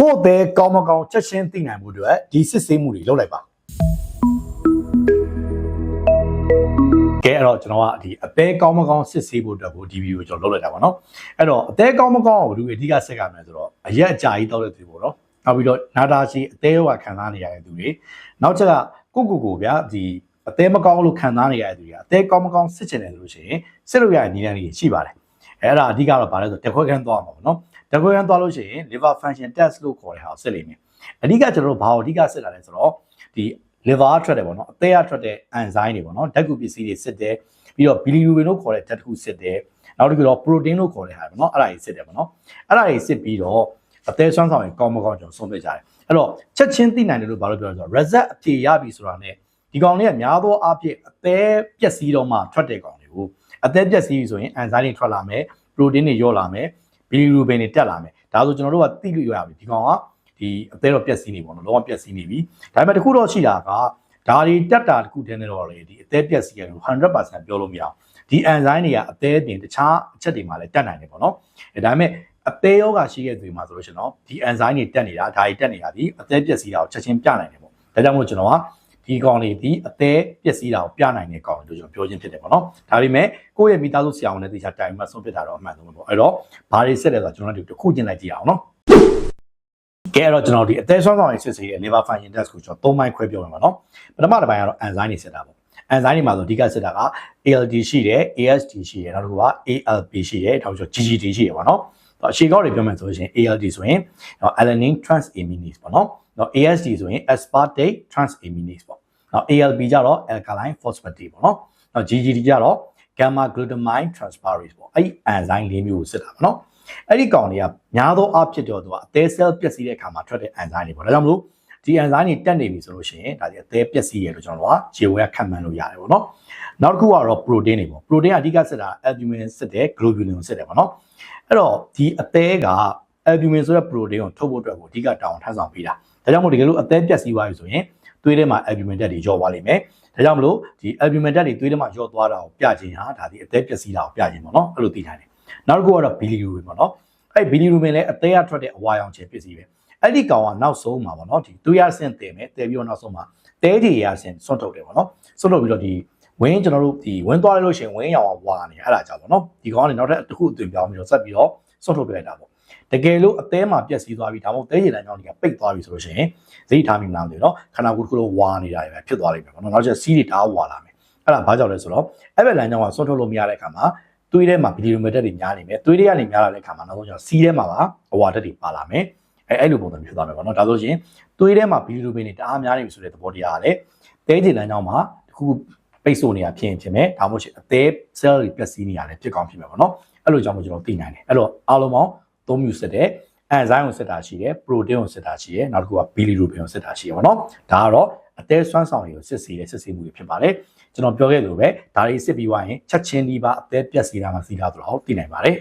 ကိုယ့်အသေးကောင်းမကောင်းချက်ချင်းသိနိုင်မှုအတွက်ဒီစစ်ဆေးမှုတွေလုပ်လိုက်ပါကဲအဲ့တော့ကျွန်တော်ကဒီအသေးကောင်းမကောင်းစစ်ဆေးဖို့အတွက်ကိုဒီဗီဒီယိုကျွန်တော်လုပ်လိုက်တာပါเนาะအဲ့တော့အသေးကောင်းမကောင်းကိုဘယ်လိုအဓိကစက်ကမယ်ဆိုတော့အရက်အကြာကြီးတောက်တဲ့သူပေါ့เนาะနောက်ပြီးတော့နာတာချီအသေးရောဂါခံစားနေရတဲ့သူတွေနောက်ချက်ကကိုကိုကိုဗျာဒီအသေးမကောင်းလို့ခံစားနေရတဲ့သူတွေကအသေးကောင်းမကောင်းစစ်ချင်တယ်ဆိုလို့ရှိရင်စစ်လို့ရတဲ့နည်းလမ်းတွေရှိပါတယ် အဲ့ဒါအဓိကတော့ဘာလဲဆိုဓာခွဲခန်းသွားမှာပေါ့နော်ဓာခွဲခန်းသွားလို့ရှိရင် liver function test လို့ခေါ်တဲ့ဟာစစ်လိမ့်မယ်အဓိကကျွန်တော်တို့ဘာကိုအဓိကစစ်တာလဲဆိုတော့ဒီ liver ထွက်တယ်ပေါ့နော်အသက်ကထွက်တဲ့ enzyme တွေပေါ့နော်ဓာတ်ကူပစ္စည်းတွေစစ်တယ်ပြီးတော့ bilirubin လို့ခေါ်တဲ့ဓာတ်ကူစစ်တယ်နောက်တစ်ခုတော့ protein လို့ခေါ်တဲ့ဟာပေါ့နော်အဲ့ဒါကြီးစစ်တယ်ပေါ့နော်အဲ့ဒါကြီးစစ်ပြီးတော့အသေးစွမ်းဆောင်ရင်ကောင်းမကောင်းကျွန်တော်ဆုံးဖြတ်ကြတယ်အဲ့တော့ချက်ချင်းသိနိုင်တယ်လို့ဘာလို့ပြောလဲဆိုတော့ result အဖြေရပြီဆိုတာ ਨੇ ဒီကောင်လေးကများသောအားဖြင့်အသေးပျက်စီးတော့မှထွက်တဲ့ကောင် တွေကိုအသေးပျက်စီးပြီဆိုရင် enzyme တွေထွက်လာမယ် protein တွေရောလာမယ် bilirubin တွေတက်လာမယ်ဒါဆိုကျွန်တော်တို့ကသိလို့ရပြီဒီကောင်ကဒီအသေးတော့ပျက်စီးနေပေါ့နော်လုံးဝပျက်စီးနေပြီဒါပေမဲ့တခုတော့ရှိတာကဒါတွေတက်တာတခုတည်းနဲ့တော့လေဒီအသေးပျက်စီးရလို့100%ပြောလို့မရအောင်ဒီ enzyme တွေကအသေးပြင်တခြားအချက်တွေမှာလည်းတက်နိုင်တယ်ပေါ့နော်အဲဒါပေမဲ့အသေးယောဂရှိတဲ့သူတွေမှာဆိုလို့ရှိရင်တော့ဒီ enzyme တွေတက်နေတာဒါတွေတက်နေတာဒီအသေးပျက်စီးတာကိုချက်ချင်းပြနိုင်တယ်ပေါ့ဒါကြောင့်မို့ကျွန်တော်က ဒီကောင်လေးဒီအသေးပျက်စီးတာကိုပြနိုင်တဲ့ကောင်လို့ကျွန်တော်ပြောချင်းဖြစ်တယ်ပေါ့နော်ဒါပေမဲ့ကိုယ့်ရဲ့မိသားစုဆရာဝန်နဲ့တေချာတိုင်မှဆုံးဖြတ်တာတော့အမှန်ဆုံးပဲပေါ့အဲ့တော့ဘာတွေဆက်လဲဆိုတော့ကျွန်တော်တို့တစ်ခုချင်းလိုက်ကြည့်အောင်နော်ကဲအဲ့တော့ကျွန်တော်ဒီအသေးဆွမ်းဆောင်ရေးစစ်စေးရဲ့ liver function test ကိုကျွန်တော်၃ပိုင်းခွဲပြောမှာပါနော်ပထမတစ်ပိုင်းကတော့ enzyme တွေစစ်တာပေါ့ enzyme တွေမှာဆိုအဓိကစစ်တာက ALD ရှိတယ် AST ရှိတယ်နောက်တစ်ခုက ALP ရှိတယ်နောက်ပြီးတော့ GGT ရှိတယ်ပေါ့နော် အရှေ့ကောက်တွေပြောမယ်ဆိုလို့ရှိရင် ALD ဆိုရင် alanine transaminase ပေါ့နော်နော် AST ဆိုရင် aspartate transaminase ပေါ့နော် ALP ကြတော့ alkaline phosphatase ပေါ့နော်နော် GGT ကြတော့ gamma glutamine transferase ပေါ့အဲ့ဒီ enzyme လေးမျိုးကိုစစ်တာပေါ့နော်အဲ့ဒီကောင်တွေကများသောအားဖြင့်တော့သူကအသေး cell ပျက်စီးတဲ့အခါမှာထွက်တဲ့ enzyme တွေပေါ့ဒါကြောင့်မလို့ဒီ enzyme တွေတက်နေပြီဆိုလို့ရှိရင်ဒါဒီအသေးပျက်စီးရလို့ကျွန်တော်တို့ကခြေဝဲခံမှန်းလို့ရတယ်ပေါ့နော်နောက်တစ်ခုကတော့ protein တွေပေါ့ protein ကအဓိကစစ်တာ albumin စစ်တယ် globulin ကိုစစ်တယ်ပေါ့နော် အဲ့တော့ဒီအသေးက albumin ဆိုတဲ့ protein ကိုထုတ်ဖို့အတွက်ကိုအဓိကတောင်းထမ်းဆောင်ပေးတာဒါကြောင့်မို့တကယ်လို့အသေးပျက်စီးသွားပြီဆိုရင်သွေးထဲမှာ albumin ဓာတ်တွေညော့သွားလိမ့်မယ်ဒါကြောင့်မလို့ဒီ albumin ဓာတ်တွေသွေးထဲမှာညော့သွားတာကိုပြခြင်းဟာဒါဒီအသေးပျက်စီးတာကိုပြခြင်းပေါ့နော်အဲ့လိုသိထားတယ်နောက်တစ်ခုကတော့ bilirubin ပေါ့နော်အဲ့ bilirubin လည်းအသေးအထွက်တဲ့အဝါရောင်ခြေပစ္စည်းပဲအဲ့ဒီကောင်ကနောက်ဆုံးမှာပေါ့နော်ဒီသွေးရဆင့်တင်မယ်တဲပြီးတော့နောက်ဆုံးမှာတဲတွေရဆင့်စွန့်ထုတ်တယ်ပေါ့နော်စွန့်ထုတ်ပြီးတော့ဒီ ဝင်းကျွန်တော်တို့ဒီဝင်းသွားလို့ရှိရင်ဝင်းရောင်ကဝါနေအဲ့ဒါကြောင့်ပေါ့နော်ဒီကောင်ကနေနောက်ထပ်တစ်ခုအသွင်ပြောင်းပြီးတော့ဆက်ပြီးတော့စွန့်ထုတ်ပြလိုက်တာပေါ့တကယ်လို့အသေးမှာပြက်စီးသွားပြီဒါမှမဟုတ်တဲရည်လမ်းကြောင်းတွေကပိတ်သွားပြီဆိုလို့ရှိရင်ဇိတ်ထားမိမလားမသိဘူးเนาะခန္ဓာကိုယ်တစ်ခုလုံးဝါနေတာပဲဖြစ်သွားလိမ့်မယ်ပေါ့နော်နောက်ကျစီးတွေတအားဝါလာမယ်အဲ့ဒါဘာကြောင့်လဲဆိုတော့အဲ့ဘက်လမ်းကြောင်းကစွန့်ထုတ်လို့မရတဲ့အခါမှာသွေးထဲမှာဗီဒီယိုမီတာတွေများနေမယ်သွေးတွေကနေများလာတဲ့အခါမှာနောက်ဆုံးကျတော့စီးထဲမှာပါအဝါတက်တွေပါလာမယ်အဲအဲ့လိုပုံစံမျိုးဖြစ်သွားမယ်ပေါ့နော်ဒါဆိုရင်သွေးထဲမှာဗီဒီယိုမီတွေတအားများနေပြီဆိုတဲ့သဘောတရားကလည်းတဲကျင်လမ်းကြောင်းမှာတခု ပိတ်ဆို့နေတာဖြစ်ရင်ဖြစ်မယ်ဒါမှမဟုတ်အသေး cell တွေပျက်စီးနေရတယ်ဖြစ်ကောင်းဖြစ်မယ်ပေါ့နော်အဲ့လိုကြောင့်မို့ကျွန်တော်သိနိုင်တယ်အဲ့တော့အားလုံးပေါင်း၃မျိုးစစ်တဲ့ enzyme ကိုစစ်တာရှိတယ် protein ကိုစစ်တာရှိတယ်နောက်တစ်ခုက bilirubin ကိုစစ်တာရှိတယ်ပေါ့နော်ဒါကတော့အသေးစွမ်းဆောင်ရည်ကိုစစ်ဆေးတဲ့စစ်ဆေးမှုတွေဖြစ်ပါတယ်ကျွန်တော်ပြောခဲ့သလိုပဲဒါတွေစစ်ပြီးသွားရင်ချက်ချင်းဒီပါအသေးပြက်စီတာမှစီတာဆိုတော့သိနိုင်ပါတယ်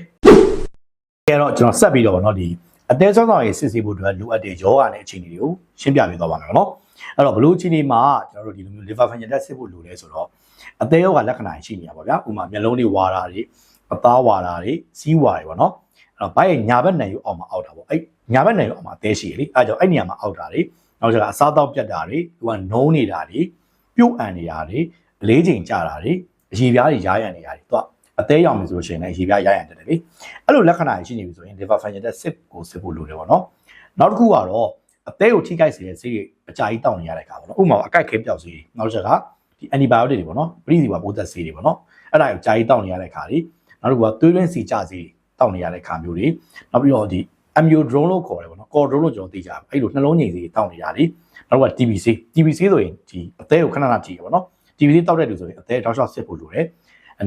အဲတော့ကျွန်တော်ဆက်ပြီးတော့ဗောနော်ဒီအသေးစွမ်းဆောင်ရည်စစ်ဆေးဖို့အတွက်လိုအပ်တဲ့ယောဂနဲ့အခြေအနေတွေကိုရှင်းပြပေးသွားပါမယ်ဗောနော် အဲ့တော့ဘလို့အခြေအနေမှာကျွန်တော်တို့ဒီလိုမျိုး liver function test စစ်ဖို့လိုလဲဆိုတော့အသေးယောဂလက္ခဏာရှိနေရပါဗျာဥပမာမျက်လုံးတွေဝါတာတွေအသားဝါတာတွေစီးဝါတွေဗောနော်အဲ့တော့ဘိုက်ရဲ့ညာဘက်နိုင်ယူအောင်မှာအောက်တာဗောအဲ့ညာဘက်နိုင်ယူအောင်မှာအသေးရှိရလေအဲ့ကြောင့်အဲ့နေရာမှာအောက်တာတွေနောက်ကျတော့အစားတောက်ပြတ်တာတွေသူကနုံးနေတာတွေပြုတ်အန်နေတာတွေအလေးချိန်ကြတာတွေအရေပြားတွေရားရံနေတာတွေသူကအသေးရောင်ပြီဆိုလို့ရှိရင်လည်းအရေပြားရားရံတယ်လေအဲ့လိုလက္ခဏာရှိနေပြီဆိုရင် liver function test စစ်ကိုစစ်ဖို့လိုတယ်ဗောနော်နောက်တစ်ခုကတော့ အသေးကိုထိခိုက်စေတဲ့ဆေးတွေအကြာကြီးတောက်နေရတဲ့အခါပေါ့နော်ဥပမာအကိုက်ခဲပြောက်ဆေးတွေနောက်တစ်ချက်ကဒီ antibiotic တွေပေါ့နော်ပရိသီဝပိုးသက်ဆေးတွေပေါ့နော်အဲ့ဒါကိုကြာကြီးတောက်နေရတဲ့အခါတွေနောက်တစ်ခုကသွေးလွှင်းစီကြဆေးတောက်နေရတဲ့အခါမျိုးတွေနောက်ပြီးတော့ဒီ amiodarone လို့ခေါ်တယ်ပေါ့နော် cordone လို့ကျွန်တော်သိကြတယ်အဲ့လိုနှလုံးငိန်စီတောက်နေရတယ်နောက်က TBC TBC ဆိုရင်ဒီအသေးကိုခဏခဏကြည့်ရပါတော့ TBC တောက်တဲ့လူဆိုရင်အသေးတောက်လျှောက်စစ်ဖို့လိုတယ်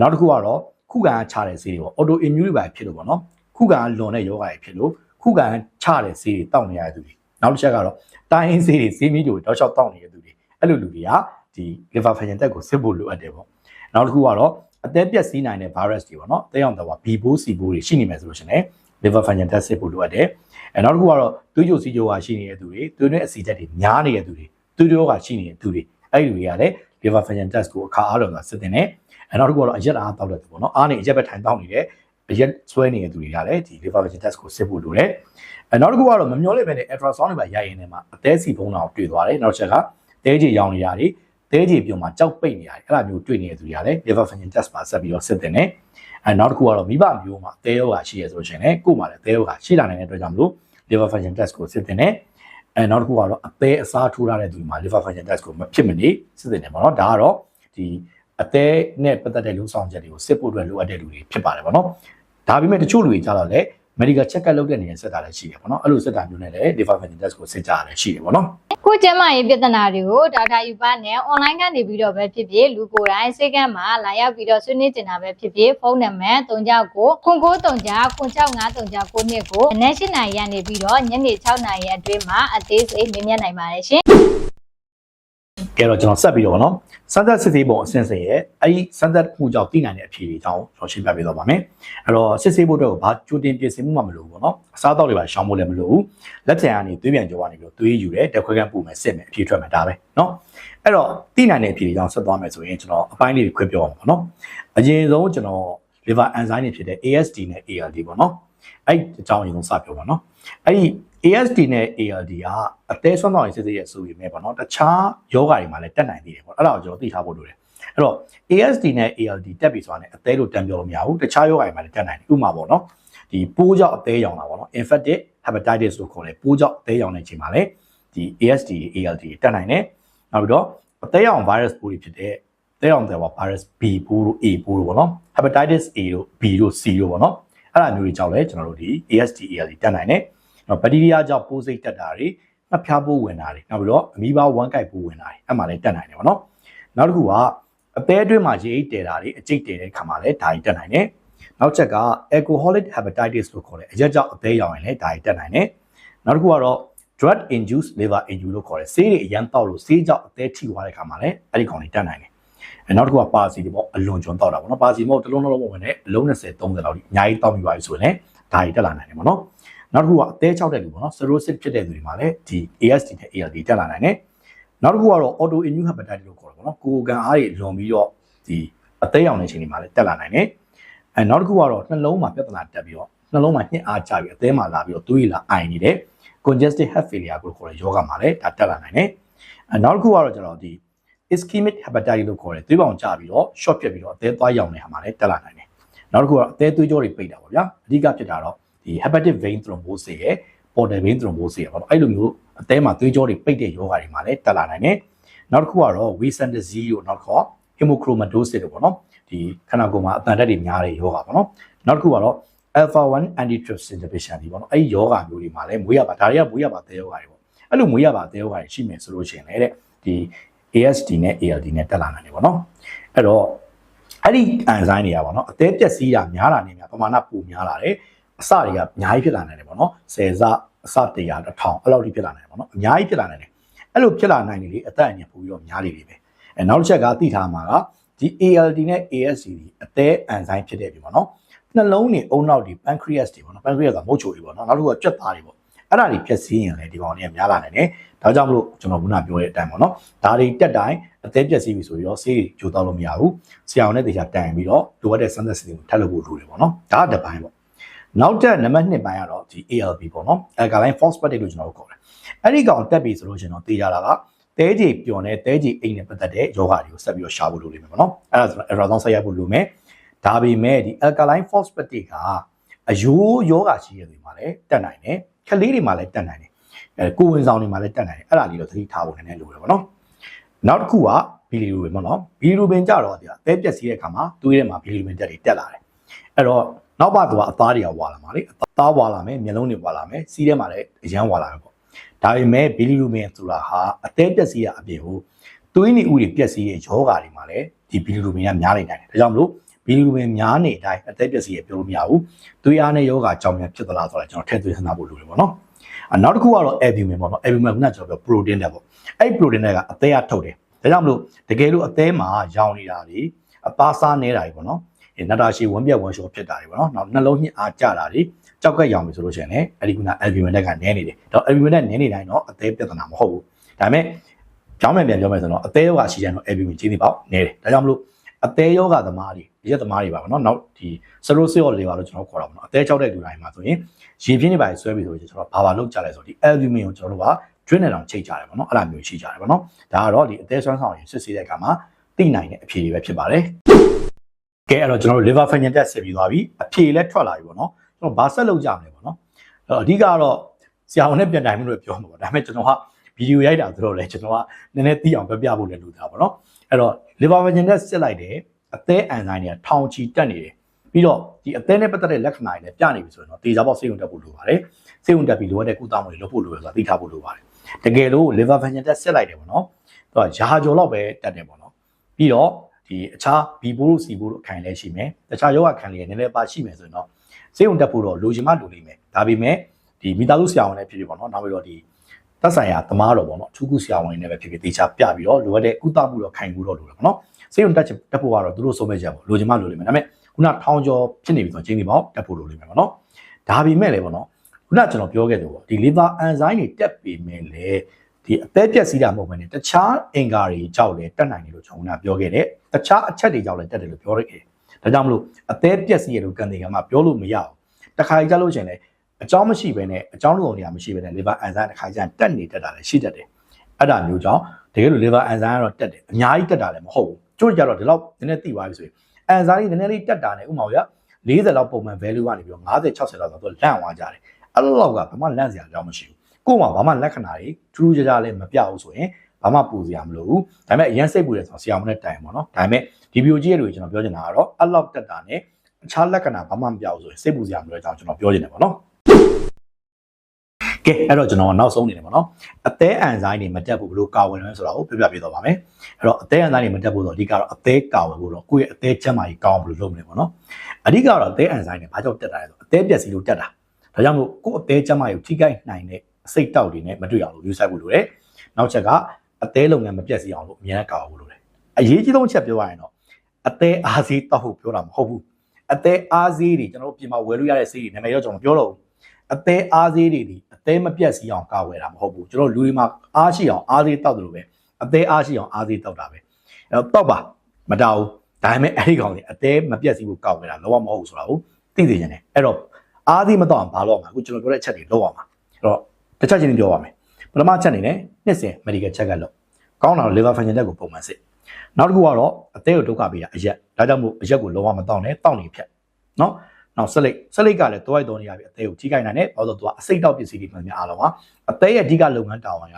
နောက်တစ်ခုကတော့ခုခံချတဲ့ဆေးတွေပေါ့ auto immune တွေပဲဖြစ်လို့ပေါ့နော်ခုခံလွန်တဲ့ယောဂတွေဖြစ်လို့ခုခံချတဲ့ဆေးတွေတောက်နေရတဲ့သူတွေ နောက်တစ်ချက်ကတော့တိုင်းဆေးတွေဆေးမီးတွေတောက်လျှောက်တောက်နေတဲ့သူတွေအဲ့လိုလူတွေကဒီ liver function တက်ကိုစစ်ဖို့လိုအပ်တယ်ပေါ့နောက်တစ်ခုကတော့အသက်ပြက်စီးနိုင်တဲ့ virus တွေပေါ့နော်အသက်ရောက်တော့ B ဘိုး C ဘိုးတွေရှိနေမယ်ဆိုလို့ရှိရင် liver function test စစ်ဖို့လိုအပ်တယ်အဲနောက်တစ်ခုကတော့သွေးကြိုစီးကြိုကရှိနေတဲ့သူတွေသွေးတွင်းအဆီဓာတ်တွေများနေတဲ့သူတွေသွေးကြောကရှိနေတဲ့သူတွေအဲ့ဒီတွေကလည်း liver function test ကိုအခါအားလုံးကစစ်တင်တယ်အဲနောက်တစ်ခုကတော့အရက်အားတောက်တဲ့သူပေါ့နော်အားနေအရက်ပဲထိုင်တောက်နေတဲ့ အရက်ဆွဲနေတဲ့သူတွေကလည်းဒီ liver function test ကိုစစ်ဖို့လိုတယ်အဲနောက်တစ်ခုကတော့မမျောလိုက်ပဲနဲ့ ultrasound တွေပါရိုက်ရင်းနဲ့မှာအသေးစီဖုံးတာကိုတွေ့သွားတယ်နောက်တစ်ချက်ကတဲကြီးရောင်နေရတယ်တဲကြီးပြုံမှာကြောက်ပိတ်နေရတယ်အဲ့ဒါမျိုးတွေ့နေတဲ့သူတွေကလည်း liver function test ပါဆက်ပြီးတော့စစ်တင်တယ်အဲနောက်တစ်ခုကတော့မိဘမျိုးမှာအသေးရောဂါရှိရဆိုလို့ရှိရင်လည်းကို့မှာလည်းအသေးရောဂါရှိလာနိုင်တဲ့အတွက်ကြောင့်မလို့ liver function test ကိုစစ်တင်တယ်အဲနောက်တစ်ခုကတော့အသေးအစားထိုးထားတဲ့သူတွေမှာ liver function test ကိုမဖြစ်မနေစစ်တင်တယ်ပေါ့နော်ဒါကတော့ဒီ အသေးနဲ့ပတ်သက်တဲ့လုံဆောင်ချက်တွေကိုစစ်ဖို့အတွက်လိုအပ်တဲ့လူတွေဖြစ်ပါတယ်ပေါ့နော်ဒါပေမဲ့တချို့လူတွေကြတော့လည်း medical check up လုပ်တဲ့နေရာစစ်တာလည်းရှိတယ်ပေါ့နော်အဲ့လိုစစ်တာမျိုးနဲ့လည်း liver function test ကိုစစ်ကြရတယ်ရှိတယ်ပေါ့နော်ခုကျမရေးပြဿနာတွေကိုဒေါက်တာယူပါနဲ့ online ကနေပြီးတော့ပဲဖြစ်ဖြစ်လူကိုယ်တိုင်စိတ်ကမ်းမှာလာရောက်ပြီးတော့ဆွေးနွေးကျင်တာပဲဖြစ်ဖြစ်ဖုန်းနံပါတ်39ကို0939 965339နှစ်ကိုနက်ရှင်နိုင်ရနေပြီးတော့ညနေ6နာရီအတွင်းမှာအသေးစိတ်မြင်မြတ်နိုင်ပါတယ်ရှင် ကဲတော့ကျွန်တော်ဆက်ပြီးတော့ဗောနော်စမ်းသပ်စစ်ဆေးပုံအစဉ်စဉ်ရဲ့အဲ့ဒီစမ်းသပ်မှုကြောင့်သိနိုင်တဲ့အဖြေတွေအကြောင်းကျွန်တော်ရှင်းပြပေးသွားပါမယ်အဲ့တော့စစ်ဆေးဖို့အတွက်ကိုဘာကြိုတင်ပြင်ဆင်မှုမှမလိုဘူးဗောနော်အစားအသောက်တွေပါရှောင်ဖို့လည်းမလိုဘူးလက်ထံကနေသွေးပြန်ကြောကနေပြီးတော့သွေးယူတယ်တက်ခွဲကန်းပူမယ်စစ်မယ်အဖြေထွက်မယ်ဒါပဲနော်အဲ့တော့သိနိုင်တဲ့အဖြေတွေအကြောင်းဆက်သွားမယ်ဆိုရင်ကျွန်တော်အပိုင်းလေးတွေခွဲပြောအောင်ဗောနော်အရင်ဆုံးကျွန်တော် liver enzyme တွေဖြစ်တဲ့ ASD နဲ့ ALD ဗောနော်အဲ့ဒီအကြောင်းအရင်ဆုံးစပြောပါနော်အဲ့ဒီ ASD နဲ့ ALD ကအသေးဆွမ်းဆောင်ရည်စစ်စစ်ရဲ့ဆိုပြီးမြဲပေါ့နော်တခြားယောဂါတွေမှာလည်းတက်နိုင်သေးတယ်ပေါ့အဲ့ဒါကိုကျွန်တော်သိထားဖို့လိုတယ်အဲ့တော့ ASD နဲ့ ALD တက်ပြီဆိုတာနဲ့အသေးလို့တန်ပြောလို့မရဘူးတခြားယောဂါတွေမှာလည်းတက်နိုင်တယ်ဥပမာပေါ့နော်ဒီပိုးကြောင့်အသေးရောင်တာပေါ့နော် infected hepatitis လို့ခေါ်တယ်ပိုးကြောင့်အသေးရောင်တဲ့အချိန်မှာလည်းဒီ ASD ALD တက်နိုင်တယ်နောက်ပြီးတော့အသေးရောင် virus ပိုးတွေဖြစ်တဲ့သေးရောင်တဲ့ virus B ပိုးတို့ A ပိုးတို့ပေါ့နော် hepatitis A တို့ B တို့ C တို့ပေါ့နော်အဲ့ဒါမျိုးတွေကြောင့်လည်းကျွန်တော်တို့ဒီ ASD ALD တက်နိုင်တယ်နော် ဘက်တီးရီးယားကြောင့်ပိုးစိတ်တက်တာတွေနှဖျားပိုးဝင်တာတွေနောက်ပြီးတော့အမီးဘာဝမ်းကိုက်ပိုးဝင်တာတွေအဲ့မှာလည်းတက်နိုင်တယ်ပေါ့နော်နောက်တစ်ခုကအသေးအတွင်းမှာရေအိတ်တဲတာတွေအကျိတ်တဲတဲ့ခါမှာလည်းဒါကြီးတက်နိုင်တယ်နောက်ချက်က alcoholic hepatitis လို့ခေါ်တယ်အရက်ကြောင့်အသေးရောင်ရင်လည်းဒါကြီးတက်နိုင်တယ်နောက်တစ်ခုကတော့ drug induced liver injury လို့ခေါ်တယ်ဆေးတွေအရန်တောက်လို့ဆေးကြောင့်အသေးထိသွားတဲ့ခါမှာလည်းအဲ့ဒီကောင်တွေတက်နိုင်တယ်အဲနောက်တစ်ခုကပါစီတွေပေါ့အလွန်ကျွံတောက်တာပေါ့နော်ပါစီမဟုတ်တစ်လုံးလုံးလုံးဝင်နေအလုံး20 30လောက်ဒီအများကြီးတောက်မိပါပြီဆိုရင်လည်းဒါကြီးတက်လာနိုင်တယ်ပေါ့နော် နောက်တစ်ခုကအသေးချောက်တဲ့လူပေါ့နော် cirrhosis ဖြစ်တဲ့လူတွေမှာလည်းဒီ ASD နဲ့ ALD တက်လာနိုင်တယ်နောက်တစ်ခုကတော့ auto immune hepatitis လို့ခေါ်တယ်ပေါ့နော်ကိုယ်ကန်အားတွေလွန်ပြီးတော့ဒီအသေးရောင်တဲ့ချိန်တွေမှာလည်းတက်လာနိုင်တယ်အဲနောက်တစ်ခုကတော့နှလုံးမှာပြဿနာတက်ပြီးတော့နှလုံးမှာညှစ်အားကျပြီးအသေးမှာလာပြီးတော့သွေးလာအိုင်နေတဲ့ congestive heart failure ကိုခေါ်တဲ့ယောဂမှာလည်းဒါတက်လာနိုင်တယ်အဲနောက်တစ်ခုကတော့ကျွန်တော်ဒီ ischemic hepatitis လို့ခေါ်တယ်သွေးပေါင်ကျပြီးတော့ short ဖြစ်ပြီးတော့အသေးသွားရောင်တဲ့ဟာမှာလည်းတက်လာနိုင်တယ်နောက်တစ်ခုကအသေးသွေးကြောတွေပိတ်တာပေါ့ဗျာအဓိကဖြစ်တာတော့ ဒီ hepatic vein thrombosis ရဲ့ portal vein thrombosis ရဲ့ပေါ့နော်အဲ့လိုမျိုးအသေးမှာသွေးကြောတွေပိတ်တဲ့ယောဂတွေမှာလည်းတက်လာနိုင်တယ်နောက်တစ်ခုကတော့ Wilson disease ကိုနောက်တစ်ခုက hemochromatosis လို့ပေါ့နော်ဒီခန္ဓာကိုယ်မှာအတန်တက်တွေများတဲ့ယောဂပေါ့နော်နောက်တစ်ခုကတော့ alpha 1 antitrypsin deficiency ပေါ့နော်အဲ့ဒီယောဂမျိုးတွေမှာလည်းမွေးရပါဒါတွေကမွေးရပါတဲ့ယောဂတွေပေါ့အဲ့လိုမွေးရပါတဲ့ယောဂတွေရှိမယ်ဆိုလို့ရှိရင်လည်းတဲ့ဒီ ASD နဲ့ ALD နဲ့တက်လာနိုင်တယ်ပေါ့နော်အဲ့တော့အဲ့ဒီ enzyme တွေကပေါ့နော်အသေးပြက်စီးတာများလာနေများပမာဏပိုများလာတယ် အစတွေကအများကြီးဖြစ်လာနိုင်တယ်ပေါ့နော်ဆယ်စအစတရာတစ်ထောင်အဲ့လောက်ထိဖြစ်လာနိုင်တယ်ပေါ့နော်အများကြီးဖြစ်လာနိုင်တယ်အဲ့လိုဖြစ်လာနိုင်နေလေအသက်အရွယ်ပိုပြီးတော့များနေပြီပဲအဲနောက်တစ်ချက်ကသိထားမှာကဒီ ALD နဲ့ ASD တွေအသေး enzyme ဖြစ်တဲ့ပြီပေါ့နော်နှလုံးတွေအုံနောက်တွေ pancreas တွေပေါ့နော် pancreas ကမုတ်ချိုတွေပေါ့နော်နောက်တစ်ခုကကြွက်သားတွေပေါ့အဲ့ဒါတွေဖြည့်ဆင်းရင်လည်းဒီကောင်တွေကများလာနိုင်တယ်ဒါကြောင့်မလို့ကျွန်တော်ခုနပြောတဲ့အတိုင်းပေါ့နော်ဒါတွေတက်တိုင်းအသေးပြည့်စည်ပြီဆိုပြီးတော့ဆေးတွေကြိုတော့လို့မရဘူးဆရာအောင်နဲ့တေချာတိုင်ပြီးတော့လိုအပ်တဲ့စမ်းသပ်စစ်တွေကိုထပ်လုပ်ဖို့လိုတယ်ပေါ့နော်ဒါကတစ်ပိုင်းပေါ့ နောက်တက်နံပါတ်2ပိုင်းကတော့ဒီ ALB ပေါ့နော် alkaline phosphatate လို့ကျွန်တော်တို့ခေါ်တယ်အဲ့ဒီကောင်တက်ပြီဆိုလို့ရှင်တော့တေချာတာကတဲကြီးပျော်နေတဲကြီးအိမ်နဲ့ပတ်သက်တဲ့ယောဂတွေကိုဆက်ပြီးတော့ရှာဖို့လိုလိမ့်မယ်ပေါ့နော်အဲ့ဒါဆိုတော့ error ဆောင်ဆက်ရဖို့လိုမယ်ဒါပေမဲ့ဒီ alkaline phosphate ကအယိုးယောဂရှိရတွေမှာလည်းတက်နိုင်တယ်ခလေးတွေမှာလည်းတက်နိုင်တယ်အဲကိုဝင်ဆောင်တွေမှာလည်းတက်နိုင်တယ်အဲ့ဒါလေးတော့သတိထားဖို့နည်းနည်းလိုတယ်ပေါ့နော်နောက်တစ်ခုကဘီလီရူဘင်ပေါ့နော်ဘီလီရူဘင်ကြတော့ဒီအသေးပြက်စီးတဲ့အခါမှာသွေးထဲမှာဘီလီရူဘင်တက်တွေတက်လာတယ်အဲ့တော့ နောက်ပါတော့အသားတွေကဝါလာမှာလေအသားဝါလာမယ်မျက်လုံးတွေဝါလာမယ်စီးထဲမှာလည်းအရန်ဝါလာမယ်ပေါ့ဒါပေမဲ့ဘီလီရူဘင်ဆိုတာဟာအသေးပြက်စီးရအပြင်ကိုသွေးနေဥတွေပြက်စီးရဲ့ယောဂါတွေမှာလည်းဒီဘီလီရူဘင်ကများနေတယ်ဒါကြောင့်မလို့ဘီလီရူဘင်များနေတိုင်းအသက်ပျက်စီးရပြောလို့မရဘူးသွေးအားနဲ့ယောဂအကြောင်းများဖြစ်သလားဆိုတာကျွန်တော်ထည့်သွင်းစဉ်းစားဖို့လိုတယ်ပေါ့နော်အနောက်တစ်ခုကတော့ albumin ပေါ့နော် albumin ကကျွန်တော်ပြော protein တဲ့ပေါ့အဲ့ protein တွေကအသက်ရထုတ်တယ်ဒါကြောင့်မလို့တကယ်လို့အသက်မှာရောင်နေတာတွေအသားစားနေတာတွေပေါ့နော် နတာရှည်ဝမ်းပြက်ဝမ်းလျှောဖြစ်တာတွေပေါ့နော်နောက်နှလုံးညှစ်အားကျတာတွေကြောက်ကက်ရောင်ပြီဆိုလို့ရှိရင်လည်းအဲ့ဒီက albumin ကနည်းနေတယ်တော့ albumin နဲ့နည်းနေတိုင်းတော့အသက်ပြဿနာမဟုတ်ဘူးဒါပေမဲ့ကြောင်းမြန်ပြန်ပြောမယ်ဆိုတော့အသေးယောဂရှိတဲ့တော့ albumin ကြီးနေပေါ့နည်းတယ်ဒါကြောင့်မလို့အသေးယောဂသမားတွေရက်သမားတွေပါဗောနော်နောက်ဒီစရိုဆီယောလေးပါလို့ကျွန်တော်ခေါ်တာဗောနော်အသေးချောက်တဲ့လူတိုင်းမှာဆိုရင်ရေပြင်းတွေပါဆွဲပြီးဆိုရင်ကျွန်တော်ဘာဘာလုပ်ကြလဲဆိုတော့ဒီ aluminum ကိုကျွန်တော်တို့က drip နဲ့တောင်ချိတ်ကြတယ်ဗောနော်အဲ့လိုမျိုးရှိကြတယ်ဗောနော်ဒါကတော့ဒီအသေးဆွမ်းဆောင်ရင်စစ်ဆေးတဲ့အခါမှာသိနိုင်တဲ့အဖြေတွေပဲဖြစ်ပါတယ် ကဲအဲ့တော့ကျွန်တော်တို့ liver function test ဆက်ပြီးသွားပြီအဖြေလည်းထွက်လာပြီဗောနော်ကျွန်တော်ဘာဆက်လုပ်ကြမလဲဗောနော်အဲ့တော့အဓိကတော့ဆရာဝန်နဲ့ပြန်တိုင်မှုလို့ပြောမှာဗောဒါပေမဲ့ကျွန်တော်ကဗီဒီယိုရိုက်တာဆိုတော့လေကျွန်တော်ကနည်းနည်းသိအောင်ပြပြဖို့လည်းလိုတာဗောနော်အဲ့တော့ liver function test စစ်လိုက်တယ်အသေးအန်ဇိုင်းတွေကထောင်ချီတက်နေတယ်ပြီးတော့ဒီအသေးနဲ့ပတ်သက်တဲ့လက္ခဏာတွေလည်းပြနေပြီဆိုရင်တော့တေချာပေါက်စိတ်ဝင်တက်ဖို့လိုပါတယ်စိတ်ဝင်တက်ပြီးလိုအပ်တဲ့ကုသမှုတွေလုပ်ဖို့လိုရဆိုတာသိထားဖို့လိုပါတယ်တကယ်လို့ liver function test စစ်လိုက်တယ်ဗောနော်သူကရာကျော်လောက်ပဲတက်တယ်ဗောနော်ပြီးတော့ ဒီအခြား B ဘိုးတို့ C ဘိုးတို့အခိုင်လည်းရှိမယ်တခြားယောဂခံလေးနည်းနည်းပါရှိမယ်ဆိုရင်တော့စိတ်ဝင်တက်ဖို့တော့လိုချင်မှလိုလိမ့်မယ်ဒါပေမဲ့ဒီမိသားစုဆရာဝန်လည်းဖြစ်ဖြစ်ဗောနော်နောက်ပြီးတော့ဒီသက်ဆိုင်ရာသမားတော်ဗောနော်အထူးကုဆရာဝန်တွေနဲ့ပဲဖြစ်ဖြစ်တေချာပြပြီးတော့လိုအပ်တဲ့ကုသမှုတော့ခိုင်မှုတော့လိုတယ်ဗောနော်စိတ်ဝင်တက်ချင်တက်ဖို့ကတော့သူတို့ဆုံးမဲ့ချက်ပေါ့လိုချင်မှလိုလိမ့်မယ်ဒါပေမဲ့ခုနထောင်ကျော်ဖြစ်နေပြီဆိုတော့ကျင်းနေပေါ့တက်ဖို့လိုလိမ့်မယ်ဗောနော်ဒါပေမဲ့လည်းဗောနော်ခုနကျွန်တော်ပြောခဲ့တယ်ဗောဒီ liver enzyme တွေတက်ပေမဲ့လည်း ဒီအသက်ပြက်စီးတာမဟုတ်ဘဲနဲ့တခြားအင်္ဂါတွေကြောက်လည်းတက်နိုင်တယ်လို့ကျွန်တော်ကပြောခဲ့တယ်တခြားအချက်တွေကြောက်လည်းတက်တယ်လို့ပြောခဲ့တယ်ဒါကြောင့်မလို့အသက်ပြက်စီးရလို့ကန်တယ်ကမှပြောလို့မရအောင်တခါကြီးကြလို့ရှရင်လည်းအကြောင်းမရှိဘဲနဲ့အကြောင်းလုံးနေရာမရှိဘဲနဲ့ liver enzyme တစ်ခါကျရင်တက်နေတက်တာလည်းရှိတတ်တယ်အဲ့ဒါမျိုးကြောင့်တကယ်လို့ liver enzyme ကတော့တက်တယ်အများကြီးတက်တာလည်းမဟုတ်ဘူးကျို့ကြတော့ဒီလောက်နည်းနည်းသိသွားပြီဆိုရင် enzyme ကြီးနည်းနည်းလေးတက်တာနဲ့ဥပမာရ40လောက်ပုံမှန် value ကနေပြီးတော့50 60လောက်ဆိုတော့လန့်သွားကြတယ်အဲ့လိုလောက်ကဘာမှလန့်စရာအကြောင်းမရှိဘူး ကို့မှာဘာမှလက္ခဏာတွေထူးထူးခြားခြားလည်းမပြဘူးဆိုရင်ဘာမှပူစရာမလိုဘူးဒါပေမဲ့အရင်စိတ်ပူတယ်ဆိုတော့ဆရာမနဲ့တိုင်ပါတော့ဒါပေမဲ့ဒီ bio ကြီးရဲ့လူကျွန်တော်ပြောချင်တာကတော့အဲ့လောက်တက်တာနဲ့အခြားလက္ခဏာဘာမှမပြဘူးဆိုရင်စိတ်ပူစရာမလိုတဲ့အကြောင်းကျွန်တော်ပြောချင်တယ်ပေါ့နော်ကဲအဲ့တော့ကျွန်တော်နောက်ဆုံးနေတယ်ပေါ့နော်အသေးအန်ဇိုင်းတွေမတက်ဘူးဘယ်လိုကာဝယ်လဲဆိုတာကိုပြပြပြတော့ပါမယ်အဲ့တော့အသေးအန်ဇိုင်းတွေမတက်ဘူးဆိုတော့အဓိကတော့အသေးကာဝယ်ဖို့တော့ကိုယ့်ရဲ့အသေးချက်မှကြီးကောင်းဘယ်လိုလုပ်မလဲပေါ့နော်အဓိကတော့အသေးအန်ဇိုင်းတွေဘာကြောင့်တက်တာလဲဆိုအသေးပြက်စီလို့တက်တာဒါကြောင့်မို့ကိုယ့်အသေးချက်မှကြီးကိုထိခိုက်နိုင်တဲ့အ စိတ်တောက်တွေနဲ့မတွေ့အောင်လို့ယူဆိုင်ဖို့လိုတယ်နောက်ချက်ကအသေးလုပ်ငန်းမပြက်စီအောင်လို့အများနဲ့ကာဝယ်ဖို့လိုတယ်အရေးကြီးဆုံးချက်ပြောရရင်တော့အသေးအားစီးတောက်ဖို့ပြောတာမဟုတ်ဘူးအသေးအားစီးတွေကျွန်တော်တို့ပြင်မှာဝယ်လို့ရတဲ့ဆေးတွေနာမည်တော့ကျွန်တော်ပြောတော့ဘူးအသေးအားစီးတွေဒီအသေးမပြက်စီအောင်ကာဝယ်တာမဟုတ်ဘူးကျွန်တော်လူတွေမှာအားရှိအောင်အားစီးတောက်တယ်လို့ပဲအသေးအားရှိအောင်အားစီးတောက်တာပဲအဲ့တော့တောက်ပါမတောက်ဘူးဒါပေမဲ့အဲ့ဒီကောင်တွေအသေးမပြက်စီဖို့ကာဝယ်တာလုံးဝမဟုတ်ဘူးဆိုတာကိုသိသိချင်တယ်အဲ့တော့အားစီးမတောက်အောင်ဘာလုပ်အောင်အခုကျွန်တော်ပြောတဲ့အချက်တွေလုပ်အောင်ပါအဲ့တော့ တစ်ချက်ချင်းပြောပါမယ်ပထမချက်အနေနဲ့နှစ်စဉ် medical check up လုပ်ကောင်းတာ liver function test ကိုပုံမှန်စစ်နောက်တစ်ခုကတော့အသေးကိုဒုက္ခပေးတာအရက်ဒါကြောင့်မို့အရက်ကိုလုံးဝမတောက်နဲ့တောက်နေဖြတ်နော်နောက်ဆက်လိုက်ဆက်လိုက်ကလည်းတွိုက်တော်နေရပြီအသေးကိုထိခိုက်နိုင်တယ်ဘာလို့လဲဆိုတော့သူကအစိတ်တောက်ပစ္စည်းတွေမှန်များအားလုံးဟာအသေးရဲ့အဓိကလုပ်ငန်းတာဝန်က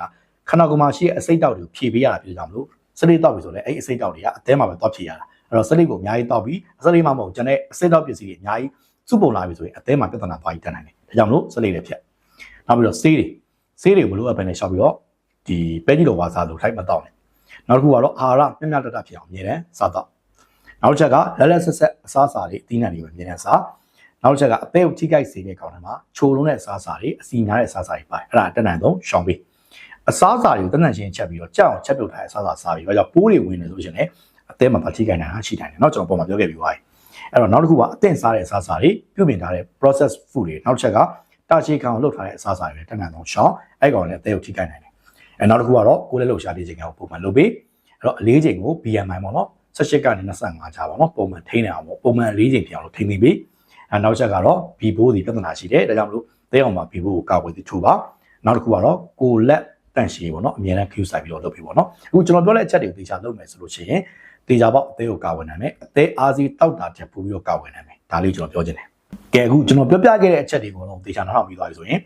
ခန္ဓာကိုယ်မှာရှိတဲ့အစိတ်တောက်တွေကိုဖြည့်ပေးရတာဖြစ်ကြမလို့ဆက်လိုက်တောက်ပြီဆိုလည်းအဲ့ဒီအစိတ်တောက်တွေကအသေးမှာပဲတောက်ဖြည့်ရတာအဲ့တော့ဆက်လိုက်ကိုအများကြီးတောက်ပြီးအစိတ်လေးမှမဟုတ်ကျန်တဲ့အစိတ်တောက်ပစ္စည်းတွေအများကြီးစုပုံလာပြီဆိုရင်အသေးမှာပြဿနာပွားကြီးတက်နိုင်တယ်ဒါကြောင့်မလို့ဆက်လိုက်လည်းဖြတ် နောက်ပြီးတော့ဆေးတွေဆေးတွေမလို့အပ်ပဲနဲ့ရှောက်ပြီးတော့ဒီပဲကြီးလိုဝါစားလို့ထိုက်မတော့နဲ့နောက်တစ်ခုကတော့အာဟာရမျှမျှတတဖြစ်အောင်အမြဲတမ်းစားတော့နောက်တစ်ချက်ကလက်လက်ဆက်ဆက်အစားအစာတွေအသီးနှံတွေပဲအမြဲတမ်းစားနောက်တစ်ချက်ကအသေးကိုထိခိုက်စေတဲ့ကောင်တွေမှာချိုလုံးတဲ့အစားအစာတွေအစီနာတဲ့အစားအစာတွေပါတယ်အဲ့ဒါတက်နိုင်ဆုံးရှောင်ပေးအစားအစာတွေကိုတက်နိုင်ချင်းချက်ပြီးတော့ကြောက်အောင်ချက်ပြုတ်ထားတဲ့အစားအစာစားပြီးတော့ကြောင့်ပိုးတွေဝင်နေလို့ရှိရင်လည်းအသေးမှာပါထိခိုက်နိုင်တာရှိနိုင်တယ်เนาะကျွန်တော်ပုံမှာပြောခဲ့ပြီးပါပြီအဲ့တော့နောက်တစ်ခုကအသင့်စားတဲ့အစားအစာတွေပြုပြင်ထားတဲ့ process food တွေနောက်တစ်ချက်က တာချေခံအောင်လုပ်ထားတဲ့အစားအစာတွေတက်နိုင်ဆုံးရှောင်အဲ့ကောင်လည်းအသေးကိုထိခိုက်နိုင်တယ်အဲနောက်တစ်ခုကတော့ကိုယ်လည်းလှုပ်ရှားလေးချိန်ကိုပုံမှန်လုပ်ပေးအဲ့တော့အလေးချိန်ကို BMI ပေါ့နော်18ကနေ25ကြားပါနော်ပုံမှန်ထိန်းနေအောင်ပေါ့ပုံမှန်အလေးချိန်ပြောင်းလို့ထိန်းသိပေးအဲနောက်ချက်ကတော့ B ဘိုးဒီပြဿနာရှိတယ်ဒါကြောင့်မလို့တဲအောင်မှာ B ဘိုးကိုကာကွယ်ပြီးထိုးပါနောက်တစ်ခုကတော့ကိုလက်တန့်ရှည်ပေါ့နော်အမြဲတမ်း Q ဆိုင်ပြီးတော့လုပ်ပြီးပေါ့နော်အခုကျွန်တော်ပြောတဲ့အချက်တွေကိုသေချာလုပ်မယ်ဆိုလို့ရှိရင်သေချာပေါက်အသေးကိုကာကွယ်နိုင်မယ်အသေးအားစီတောက်တာချက်ပို့ပြီးတော့ကာကွယ်နိုင်မယ်ဒါလေးကျွန်တော်ပြောချင်တယ် ကဲအခုကျွန်တော်ပြောပြခဲ့တဲ့အချက်တွေကိုတော့သေချာနားထောင်ပြီးသွားပြီဆိုရင်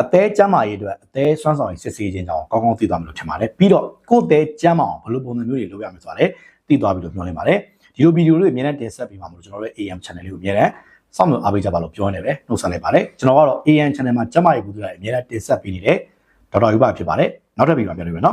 အသေးကျမ်းမာရေးအတွက်အသေးစွမ်းဆောင်ရည်စစ်ဆေးခြင်းကြောင့်ကောင်းကောင်းသိသွားမယ်လို့ထင်ပါတယ်ပြီးတော့ကိုယ်သေးကျမ်းမာအောင်ဘယ်လိုပုံစံမျိုးတွေလုပ်ရမလဲဆိုတာလည်းသိသွားပြီလို့ပြောနေပါတယ်ဒီလိုဗီဒီယိုလေးအများနဲ့တင်ဆက်ပေးပါမလို့ကျွန်တော်တို့ AM channel လေးကိုအများနဲ့စောင့်မျှော်အားပေးကြပါလို့ပြောနေတယ်နှုတ်ဆက်လိုက်ပါတယ်ကျွန်တော်ကတော့ AM channel မှာကျမ်းမာရေးကူတူရအများနဲ့တင်ဆက်ပေးနေတဲ့ဒေါက်တာယူပါဖြစ်ပါတယ်နောက်ထပ်ဗီဒီယိုမှာပြန်တွေ့မယ်နော်